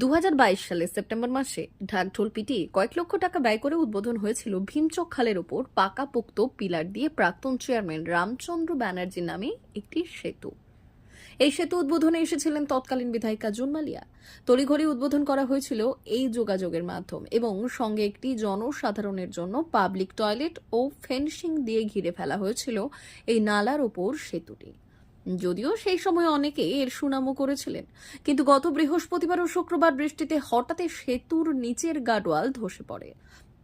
দু সালে সেপ্টেম্বর মাসে ঢাকঢোল পিটিয়ে কয়েক লক্ষ টাকা ব্যয় করে উদ্বোধন হয়েছিল ভীমচক খালের ওপর পাকাপোক্ত পিলার দিয়ে প্রাক্তন চেয়ারম্যান রামচন্দ্র ব্যানার্জির নামে একটি সেতু। এই সেতু উদ্বোধনে এসেছিলেন তৎকালীন বিধায়িকা জুন মালিয়া তড়িঘড়ি উদ্বোধন করা হয়েছিল এই যোগাযোগের মাধ্যম এবং সঙ্গে একটি জনসাধারণের জন্য পাবলিক টয়লেট ও ফেন্সিং দিয়ে ঘিরে ফেলা হয়েছিল এই নালার ওপর সেতুটি। যদিও সেই সময় অনেকে এর সুনামও করেছিলেন। কিন্তু গত বৃহস্পতিবার ও শুক্রবার বৃষ্টিতে হঠাৎ সেতুর নিচের গাডওয়াল ধসে পড়ে।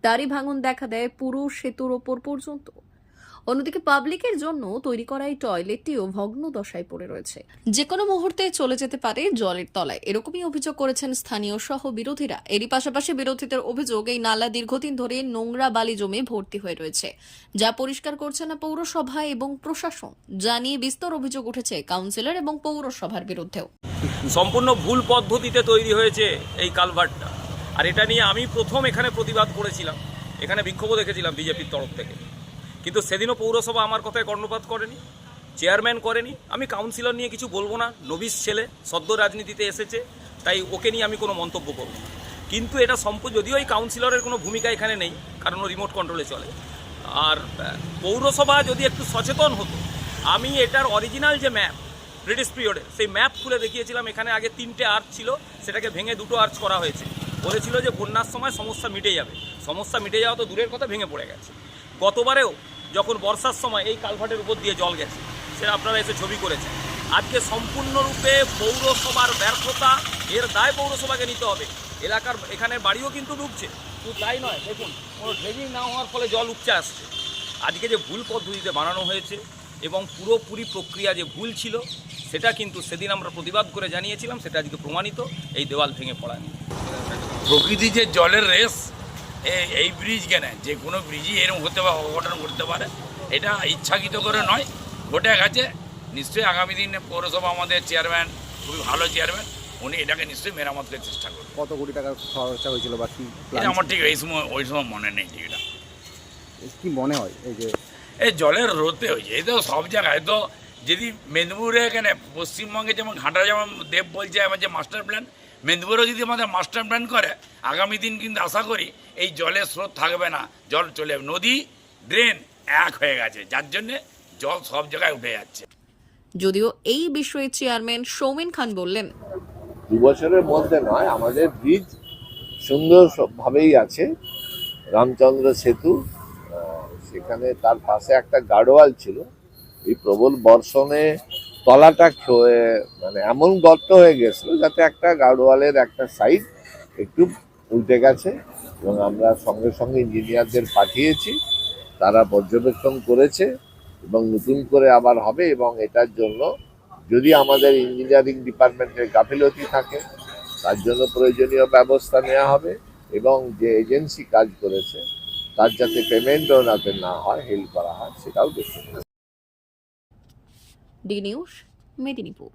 তারই ভাঙন দেখা দেয় পুরো সেতুর ওপর পর্যন্ত। অন্যদিকে পাবলিকের জন্য তৈরি করা এই টয়লেটটিও ভগ্ন দশায় পড়ে রয়েছে। যে কোনো মুহূর্তে চলে যেতে পারে জলের তলায়। এরকমই অভিযোগ করেছেন স্থানীয় সহ বিরোধীরা এরই পাশাপাশি বিরোধীদের অভিযোগ, এই নালা দীর্ঘদিন ধরে নোংরা বালি জমে ভর্তি হয়ে রয়েছে। যা পরিষ্কার করছে না পৌরসভা এবং প্রশাসন। যা নিয়ে বিস্তর অভিযোগ উঠেছে কাউন্সিলর এবং পৌরসভার বিরুদ্ধেও। সম্পূর্ণ ভুল পদ্ধতিতে তৈরি হয়েছে এই কালভার্টটা। আর এটা নিয়ে আমি প্রথম এখানে প্রতিবাদ করেছিলাম। এখানে বিক্ষোভ দেখেছিলাম বিজেপির তরফ থেকে। কিন্তু সেদিনও পৌরসভা আমার কথায় কর্ণপাত করেনি, চেয়ারম্যান করেনি। আমি কাউন্সিলর নিয়ে কিছু বলব না নবিস ছেলে, সদ্য রাজনীতিতে এসেছে, তাই ওকে নিয়ে আমি কোনো মন্তব্য করব কিন্তু এটা সম্প, যদিও এই কাউন্সিলরের কোনো ভূমিকা এখানে নেই, কারণ ও রিমোট কন্ট্রোলে চলে। আর পৌরসভা যদি একটু সচেতন হতো, আমি এটার অরিজিনাল যে ম্যাপ ব্রিটিশ পিরিয়ডে সেই ম্যাপ খুলে দেখিয়েছিলাম, এখানে আগে তিনটে আর্চ ছিল, সেটাকে ভেঙে দুটো আর্চ করা হয়েছে। বলেছিল যে বন্যার সময় সমস্যা মিটে যাবে। সমস্যা মিটে যাওয়া তো দূরের কথা, ভেঙে পড়ে গেছে। গতবারেও যখন বর্ষার সময় এই কালভার্টের উপর দিয়ে জল গেছে, সেটা আপনারা এসে ছবি করেছেন। আজকে সম্পূর্ণরূপে পৌরসভার ব্যর্থতা, এর দায় পৌরসভাকে নিতে হবে। এলাকার, এখানে বাড়িও কিন্তু ডুবছে। শুধু তাই নয়, দেখুন, কোনো ড্রেজিং না হওয়ার ফলে জল উপচে আসছে। আজকে যে ভুল পদ্ধতিতে বানানো হয়েছে এবং পুরোপুরি প্রক্রিয়া যে ভুল ছিল, সেটা কিন্তু সেদিন আমরা প্রতিবাদ করে জানিয়েছিলাম, সেটা আজকে প্রমাণিত, এই দেওয়াল ভেঙে পড়া প্রকৃতি যে জলের রেস এই ব্রিজ কেন? যে কোনো ব্রিজই এরকম হতে পারে অঘটন ঘটতে পারে। এটা ইচ্ছাকৃত করে নয় ঘটে গেছে। নিশ্চয়ই আগামী দিনে পৌরসভা আমাদের চেয়ারম্যান খুবই ভালো চেয়ারম্যান উনি এটাকে নিশ্চয়ই মেরামতের চেষ্টা করবেন কত কোটি টাকা খরচা হয়েছিল বা কি এটা আমার ঠিক এই সময় ওই সময় মনে নেই ঠিক এটা। কি মনে হয়? এই যে এই জলের রোতে হয়েছে এই তো সব জায়গায় তো যদি মেদিনীপুরে এখানে পশ্চিমবঙ্গে যেমন ঘাটা যেমন দেব বলছে আমার যে মাস্টার প্ল্যান মেদিনীপুরেও যদি আমাদের মাস্টার প্ল্যান করে আগামী দিন কিন্তু আশা করি এই জলের স্রোত থাকবে না জল চলে যাবে। নদী ড্রেন এক হয়ে গেছে যার জন্যে জল সব জায়গায় উঠে যাচ্ছে। যদিও এই বিষয়ে চেয়ারম্যান সৌমেন খান বললেন দু বছরের মধ্যে নয় আমাদের ব্রিজ সুন্দর ভাবেই আছে। রামচন্দ্র সেতু সেখানে তার পাশে একটা গার্ডওয়াল ছিল। এই প্রবল বর্ষণে তলাটা মানে এমন গর্ত হয়ে গেছিল যাতে একটা গার্ডওয়ালের একটা সাইড একটু উল্টে গেছে এবং আমরা সঙ্গে সঙ্গে ইঞ্জিনিয়ারদের পাঠিয়েছি। তারা পর্যবেক্ষণ করেছে এবং নতুন করে আবার হবে এবং এটার জন্য যদি আমাদের ইঞ্জিনিয়ারিং ডিপার্টমেন্টের গাফিলতি থাকে, তার জন্য প্রয়োজনীয় ব্যবস্থা নেওয়া হবে এবং যে এজেন্সি কাজ করেছে, তার যাতে পেমেন্টও যাতে না হয়, হেল্প করা হয়, সেটাও দেখতে ডি নিউজ মেদিনীপুর